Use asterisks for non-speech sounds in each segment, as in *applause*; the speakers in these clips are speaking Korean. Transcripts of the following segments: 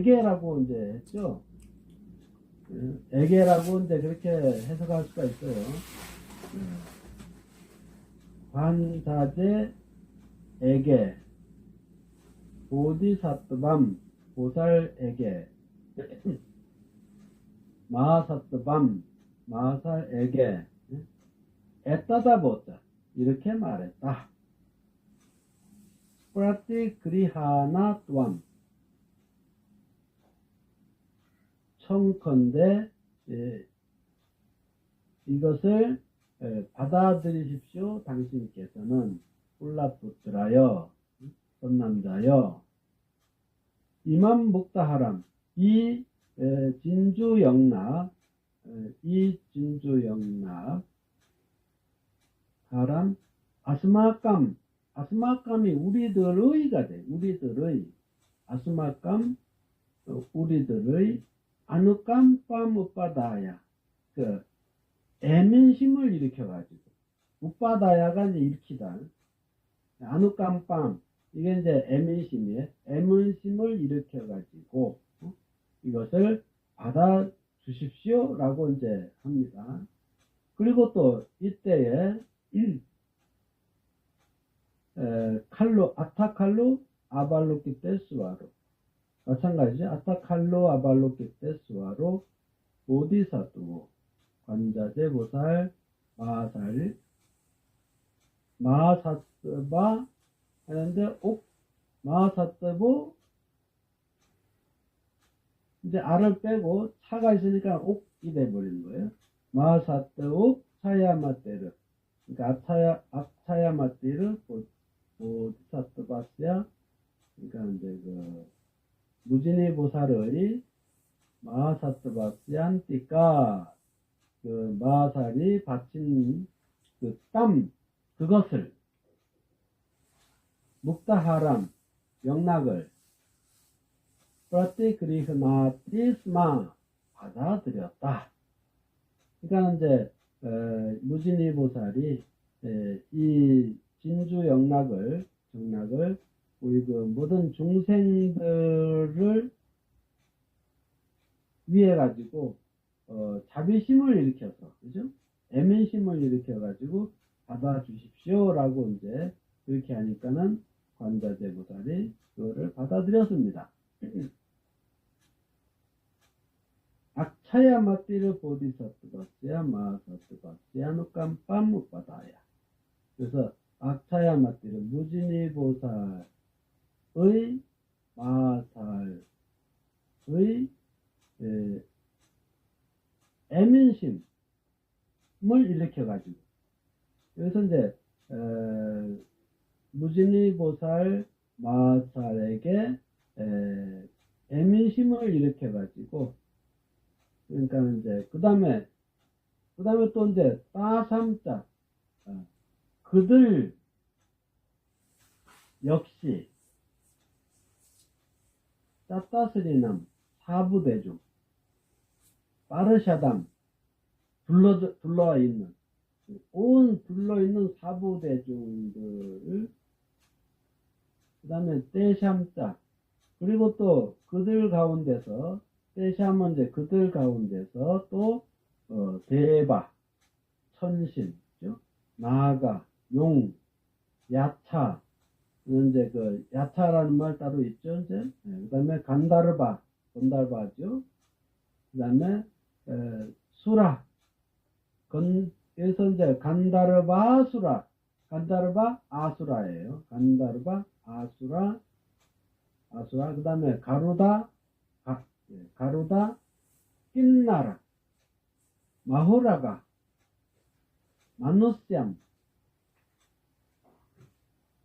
애계라고 이제 했죠. 예, 애계라고 이제 그렇게 해석할 수가 있어요. 예. 관사제 애계 보디사트밤 보살 에게 마하사트밤 마살에게 애따다 보다 이렇게 말했다. 프라티 그리하나 또한 청컨대 예, 이것을 예, 받아들이십시오. 당신께서는 훌라푸트라여 선남자여 이만 목다하람 이 에, 진주 영락 에, 이 진주 영락 하람 아스마감 아스마감이 우리들의가 돼 우리들의 아스마감 어, 우리들의 아누감 빰우빠다야 그 애민심을 일으켜가지고 우빠다야가 이제 일으키다 아누감빰 이게 이제 애민심이에요. 애민심을 일으켜가지고 어? 이것을 받아 주십시오 라고 이제 합니다. 그리고 또 이때에 *clears throat* 에, 칼로 아타칼로 아발로키 테스와로 마찬가지 아타칼로 아발로키 테스와로 보디사투 관자재 보살 마살 마사스바 하는데 옥 마사스보. 이제 알을 빼고 차가 있으니까 옥이 돼버리는 거예요. 마사스옥 차야마테르. 그러니까 아차야 아차야마테르 보디사스바스야 그러니까 이제 그 무진이 보살의 마사스바스얀티까 그 마살이 바친 그 땀 그것을 묵다하람 영락을 프라티그리흐나티스마 받아들였다. 그러니까 이제 어, 무진이 보살이 에, 이 진주 영락을 정락을 우리 그 모든 중생들을 위해 가지고 어, 자비심을 일으켜서 그죠? 애민심을 일으켜 가지고 받아 주십시오라고 이제 그렇게 하니까는 관자재 보살이 그거를 받아들였습니다. *clears throat* 악차야 마띠르 보디사트바스야 마사트바스야 누깜빰 묵바다야 그래서 악차야 마띠르 무진이 보살 의 마살의 에, 애민심을 일으켜가지고. 그래서 이제 에, 무진이 보살 마살에게 에, 애민심을 일으켜가지고. 그러니까 이제 그 다음에 그 다음에 또 이제 따삼자 어, 그들 역시 따따스리남 사부대중 빠르샤담 둘러 둘러 있는 온 둘러 있는 사부대중들을 그 다음에 떼샴자 그리고 또 그들 가운데서 떼샴은 이제 그들 가운데서 또 어, 대바 천신 죠 나아가 용 야차 이제 그 야차라는 말 따로 있죠? 이제? 그 다음에 간다르바 건달바죠? 그 다음에 수라. 건 그래서 이제 간다르바 수라. 간다르바 아수라예요. 간다르바 아수라 아수라. 그 다음에 가루다 가, 예, 가루다 낀나라. 마호라가. 마누스얌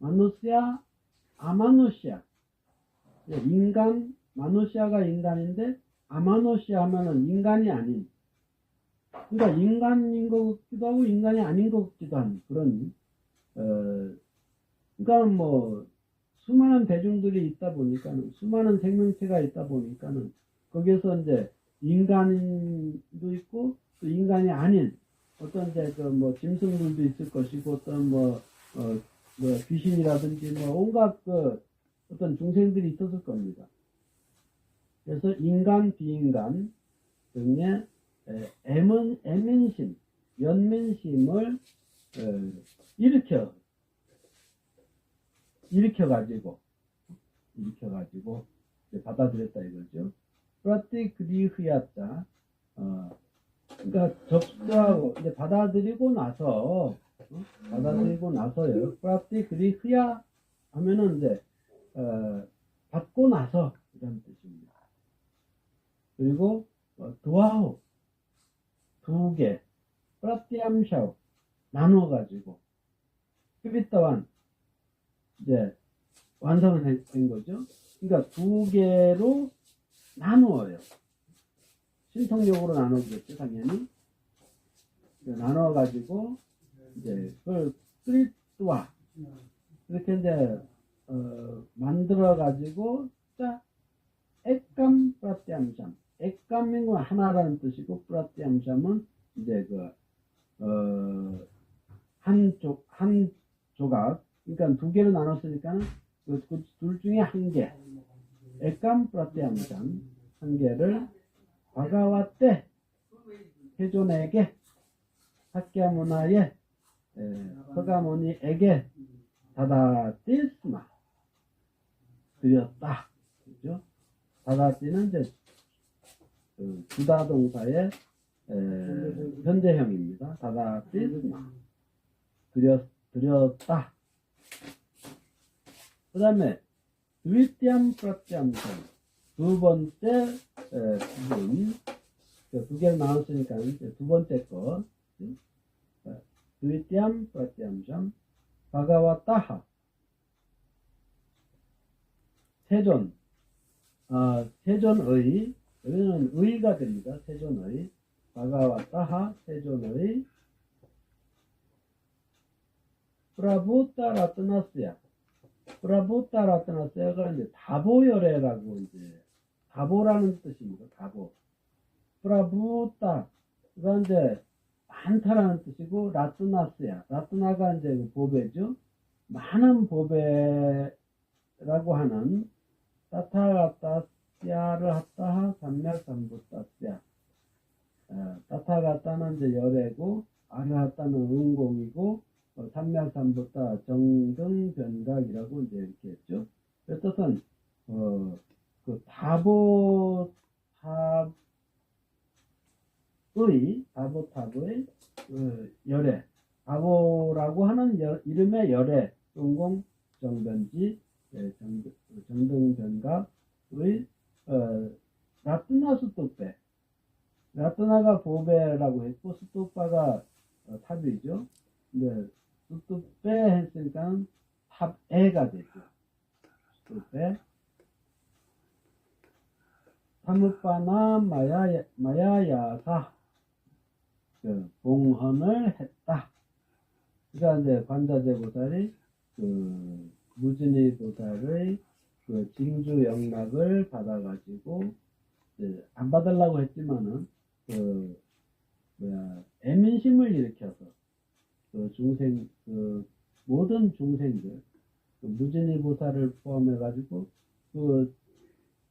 마누스야 아마누시아. 예, 인간 마누시아가 인간인데 아마노시 하면은 인간이 아닌. 그러니까 인간인 것 같기도 하고 인간이 아닌 것 같기도 한 그런 어 그러니까 뭐 수많은 대중들이 있다 보니까는 수많은 생명체가 있다 보니까는 거기에서 이제 인간도 있고 또 인간이 아닌 어떤 이제 그 뭐 짐승들도 있을 것이고 어떤 뭐, 어, 뭐 귀신이라든지 뭐 온갖 그 어떤 중생들이 있었을 겁니다. 그래서 인간, 비인간 등의 에, 애문, 애민심, 연민심을 어, 일으켜 일으켜 가지고 일으켜 가지고 받아들였다 이거죠. 프라티 그리흐야자 어, 그러니까 접수하고 이제 받아들이고 나서 어? 받아들이고 나서요. 프라티 그리흐야 하면은 이제 어, 받고 나서 이런 뜻입니다. 그리고 어, 두아호 두 개, 프라티암샤오 나누어 가지고 크비타완 이제 완성을 된- 된 거죠. 그러니까 두 개로 나누어요. 신통력으로 나누겠죠, 당연히. 나누어 가지고 이제 그걸 스리트와 이렇게 이제 어, 만들어 가지고 자 액감 프라티암샴. 액감인 건 하나라는 뜻이고 프라티암샴은 이제 그, 그어한쪽 한 조각. 그러니까 두 개로 나눴으니까 그둘 중에 한 개. 액감 프라티암샴 한 개를 바가와떼 회존에게 사케아문화의 서가모니에게 다다띠스마 드렸다. 그죠? 다다띠는 이제 그 주다 동사의 에, 현재형입니다. 다다띠스마 드렸, 드렸다. 그 다음에 드위티암 프라티암성 두 번째 에, 부분 그두 개를 나눴으니까 두 번째 거 드위티암 프라티암성 바가와타하. 세존. 아, 세존의 여기는 의가 됩니다. 세존의. 바가와타하 세존의. 프라부타 라트나스야. 프라부타 라트나스야가 이제 다보열애라고 이제 다보라는 뜻입니다. 다보. 프라부타. 가 이제 많다라는 뜻이고 라트나스야 라트나가 이제 그 보배죠. 많은 보배라고 하는 따타가타스야를 하타하 삼멸삼부타스야 어, 따타가타는 이제 열애고 아르하타는 은공이고 어, 삼멸삼부타 정등변각이라고 이제 이렇게 했죠. 그 뜻은 어, 그 다보 탑 의 다보탑의 그 열애 다보라고 하는 여- 이름의 열애 은공 정변지 예, 정, 정등변각의 어, 라트나 수뚝배 라트나가 보배라고 했고 수뚝바가 어, 탑이죠. 근데 수뚝배 했으니까 탑에가 되죠. 수뚝배 사무빠나 마야, 마야야사 그 봉헌을 했다. 그러니까 이제 관자재 보살이 그 무진의 보살의 그 징주 영락을 받아가지고 안 받으려고 했지만은 그 뭐야 애민심을 일으켜서 그 중생 그 모든 중생들 그 무진의 보살을 포함해 가지고 그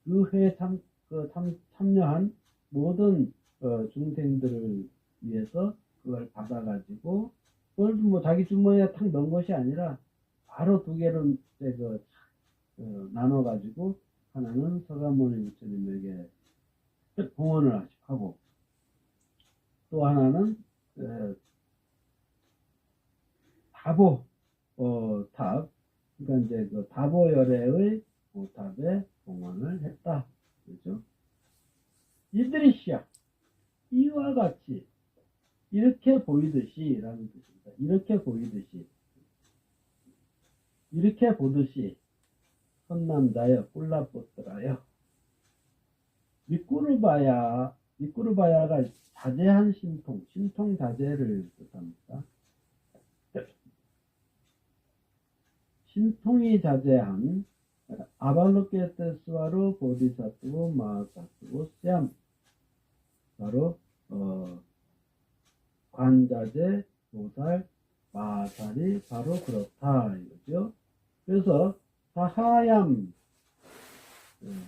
그회 참, 그 참, 참여한 모든 어, 중생들을 위해서 그걸 받아가지고 그걸 뭐 자기 주머니에 탁 넣은 것이 아니라 바로 두 이제 그, 어, 나눠가지고 하나는 서가모니 부처님에게 공헌을 하고 또 하나는 에, 다보 어, 탑 그러니까 이제 그 다보 열애의 보탑에 공헌을 했다. 그죠? 이들이 시야. 이와 같이 이렇게 보이듯이 라는 뜻입니다. 이렇게 보이듯이 이렇게 보듯이 선남자여 꿀라뽀트라여 미꾸르바야 미꾸르바야가 자제한 신통 신통 자제를 뜻합니다. 신통이 자제한 아발로케테스와로 보디사투고 마사투고 뺨 바로 어, 관자재 보살 마살이 바로 그렇다 이거죠. 그래서 사하얌 음,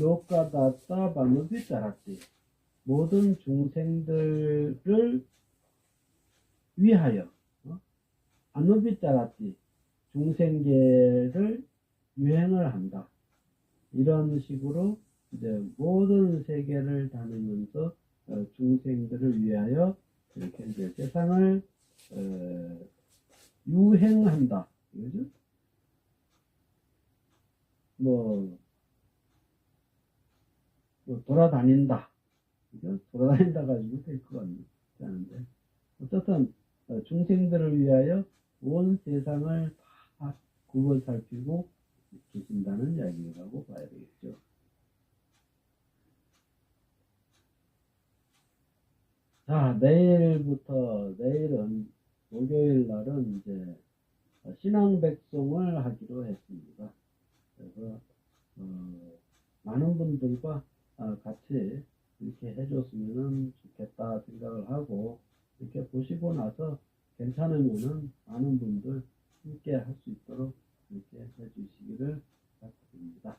로카다타 바누비타라티 모든 중생들을 위하여 어? 아누비타라티 중생계를 유행을 한다. 이런 식으로 이제 모든 세계를 다니면서 어, 중생들을 위하여 이렇게 이제 세상을 어, 유행한다. 그죠? 뭐, 뭐 돌아다닌다. 그죠? 돌아다닌다 가지고 될것 같지 어쨌든 어, 중생들을 위하여 온 세상을 다 굽어 살피고 계신다는 이야기라고 봐야 되겠죠. 자, 내일부터, 내일은, 목요일 날은 이제, 신앙백송을 하기로 했습니다. 그래서, 어, 많은 분들과 아, 같이 이렇게 해줬으면 좋겠다 생각을 하고, 이렇게 보시고 나서 괜찮으면은 많은 분들 함께 할 수 있도록 이렇게 해주시기를 부탁드립니다.